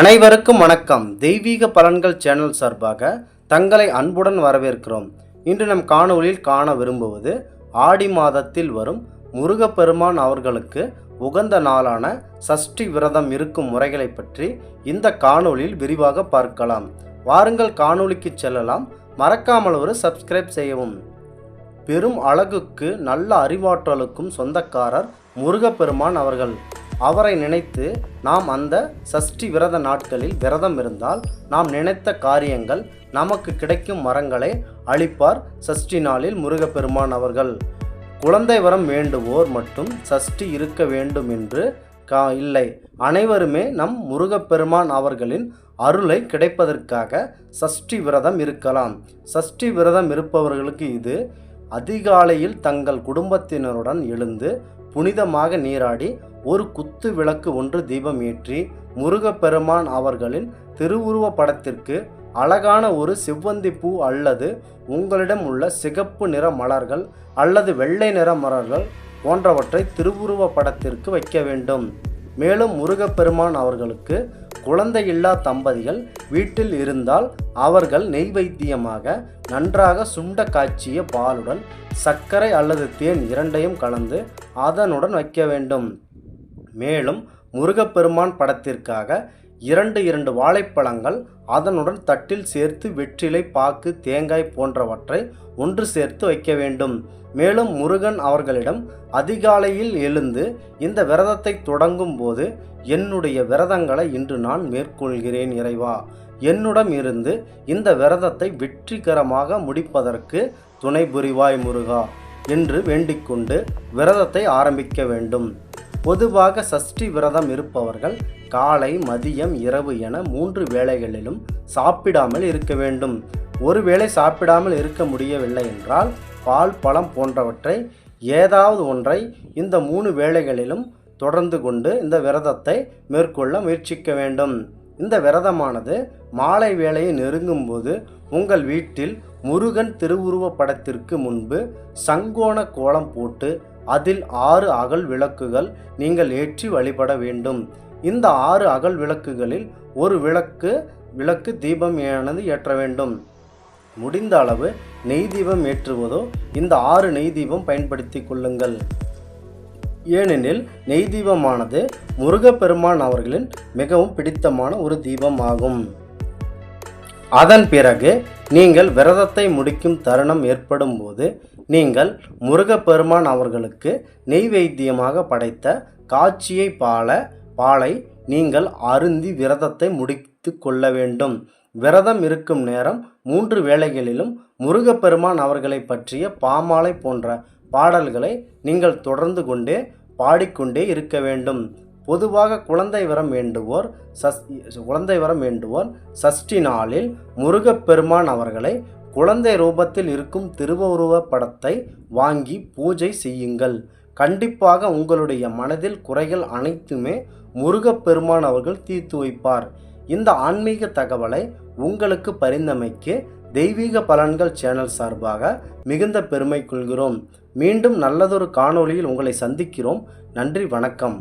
அனைவருக்கும் வணக்கம். தெய்வீக பலன்கள் சேனல் சார்பாக தங்களை அன்புடன் வரவேற்கிறோம். இன்று நம் காணொளியில் காண விரும்புவது ஆடி மாதத்தில் வரும் முருகப்பெருமான் அவர்களுக்கு உகந்த நாளான சஷ்டி விரதம் இருக்கும் முறைகளை பற்றி இந்த காணொளியில் விரிவாக பார்க்கலாம். வாருங்கள் காணொலிக்கு செல்லலாம். மறக்காமல் ஒரு சப்ஸ்கிரைப் செய்யவும். பெரும் அழகுக்கு நல்ல அறிவாற்றலுக்கும் சொந்தக்காரர் முருகப்பெருமான் அவர்கள். அவரை நினைத்து நாம் அந்த சஷ்டி விரத நாட்களில் விரதம் இருந்தால் நாம் நினைத்த காரியங்கள் நமக்கு கிடைக்கும் மரங்களை அளிப்பார் சஷ்டி நாளில் முருகப்பெருமான் அவர்கள். குழந்தை வரம் வேண்டுவோர் மட்டும் சஷ்டி இருக்க வேண்டும் என்று கா இல்லை. அனைவருமே நம் முருகப்பெருமான் அவர்களின் அருளை கிடைப்பதற்காக சஷ்டி விரதம் இருக்கலாம். சஷ்டி விரதம் இருப்பவர்களுக்கு இது அதிகாலையில் தங்கள் குடும்பத்தினருடன் எழுந்து புனிதமாக நீராடி ஒரு குத்து விளக்கு ஒன்று தீபம் ஏற்றி முருகப்பெருமான் அவர்களின் திருவுருவ படத்திற்கு அழகான ஒரு செவ்வந்தி பூ அல்லது உங்களிடம் உள்ள சிகப்பு நிற மலர்கள் அல்லது வெள்ளை நிற மலர்கள் போன்றவற்றை திருவுருவ படத்திற்கு வைக்க வேண்டும். மேலும் முருகப்பெருமான் அவர்களுக்கு குழந்தையில்லா தம்பதிகள் வீட்டில் இருந்தால் அவர்கள் நெய்வைத்தியமாக நன்றாக சுண்ட காய்ச்சிய பாலுடன் சர்க்கரை அல்லது தேன் இரண்டையும் கலந்து அதனுடன் வைக்க வேண்டும். மேலும் முருகப்பெருமான் படத்திற்காக இரண்டு இரண்டு வாழைப்பழங்கள் அதனுடன் தட்டில் சேர்த்து வெற்றிலை பாக்கு தேங்காய் போன்றவற்றை ஒன்று சேர்த்து வைக்க வேண்டும். மேலும் முருகன் அவர்களிடம் அதிகாலையில் எழுந்து இந்த விரதத்தை தொடங்கும் போது என்னுடைய விரதங்களை இன்று நான் மேற்கொள்கிறேன் இறைவா. என்னுடன் இருந்து இந்த விரதத்தை வெற்றிகரமாக முடிப்பதற்கு துணை புரிவாய் முருகா என்று வேண்டிக்கொண்டு விரதத்தை ஆரம்பிக்க வேண்டும். பொதுவாக சஷ்டி விரதம் இருப்பவர்கள் காலை மதியம் இரவு என மூன்று வேளைகளிலும் சாப்பிடாமல் இருக்க வேண்டும். ஒருவேளை சாப்பிடாமல் இருக்க முடியவில்லை என்றால் பால் பழம் போன்றவற்றை ஏதாவது ஒன்றை இந்த மூணு வேளைகளிலும் தொடர்ந்து கொண்டு இந்த விரதத்தை மேற்கொள்ள முயற்சிக்க வேண்டும். இந்த விரதமானது மாலை வேளையை நெருங்கும் போது உங்கள் வீட்டில் முருகன் திருவுருவ படத்திற்கு முன்பு சங்கோண கோலம் போட்டு அதில் ஆறு அகல் விளக்குகள் நீங்கள் ஏற்றி வழிபட வேண்டும். இந்த ஆறு அகல் விளக்குகளில் ஒரு விளக்கு விளக்கு தீபம் ஆனது ஏற்ற வேண்டும். முடிந்த அளவு நெய் தீபம் ஏற்றுவதோ இந்த ஆறு நெய் தீபம் பயன்படுத்தி கொள்ளுங்கள். ஏனெனில் நெய் தீபமானது முருகப்பெருமான் அவர்களின் மிகவும் பிடித்தமான ஒரு தீபம் ஆகும் அதன் பிறகு நீங்கள் விரதத்தை முடிக்கும் தருணம் ஏற்படும் போது நீங்கள் முருகப்பெருமான் அவர்களுக்கு நெய்வேத்தியமாக படைத்த காட்சியை பால பாலை நீங்கள் அருந்தி விரதத்தை முடித்து கொள்ள வேண்டும். விரதம் இருக்கும் நேரம் மூன்று வேளைகளிலும் முருகப்பெருமான் அவர்களை பற்றிய பாமாலை போன்ற பாடல்களை நீங்கள் தொடர்ந்து கொண்டே பாடிக்கொண்டே இருக்க வேண்டும். பொதுவாக குழந்தை வரம் வேண்டுவோர் சஸ் குழந்தை வரம் வேண்டுவோர் சஷ்டி நாளில் முருகப்பெருமான் அவர்களை குழந்தை ரூபத்தில் இருக்கும் திருவுருவ படத்தை வாங்கி பூஜை செய்யுங்கள். கண்டிப்பாக உங்களுடைய மனதில் குறைகள் அனைத்துமே முருகப்பெருமான் அவர்கள் தீர்த்து வைப்பார். இந்த ஆன்மீக தகவலை உங்களுக்கு பரிந்தமைக்கு தெய்வீக பலன்கள் சேனல் சார்பாக மிகுந்த பெருமை கொள்கிறோம். மீண்டும் நல்லதொரு காணொளியில் உங்களை சந்திக்கிறோம். நன்றி வணக்கம்.